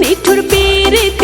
নিঠুর পীড়িত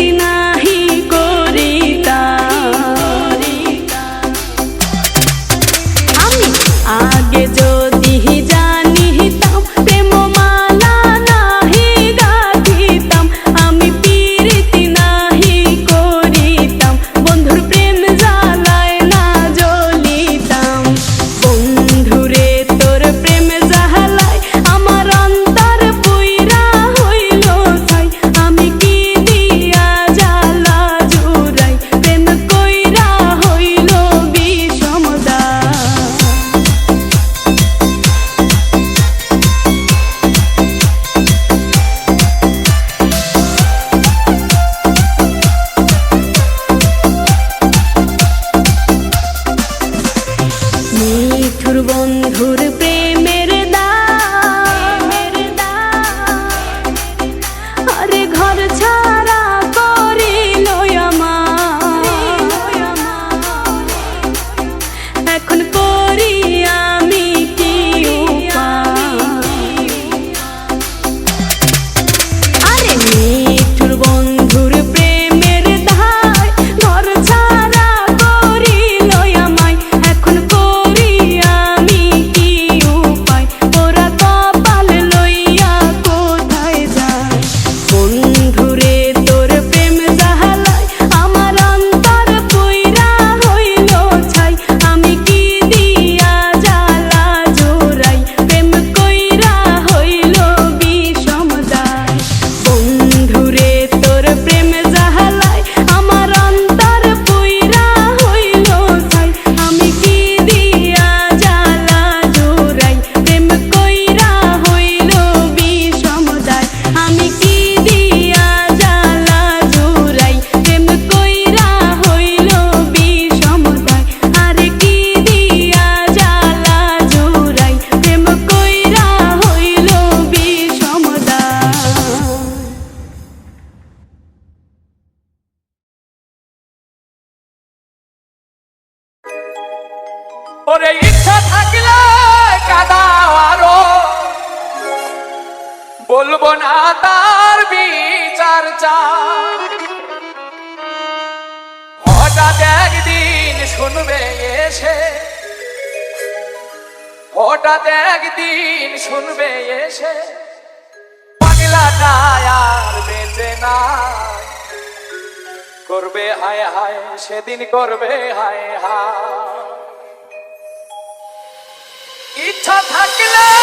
ওরে ইচ্ছা থাকলে কাদাও আরও। বলব না তার বিচার হঠাৎ একদিন শুনবে এসে, হঠাৎ একদিন শুনবে এসে, পাগলাটা আর বেঁচে না করবে হায় হায়, সেদিন করবে হায় হায়। ইচ্ছা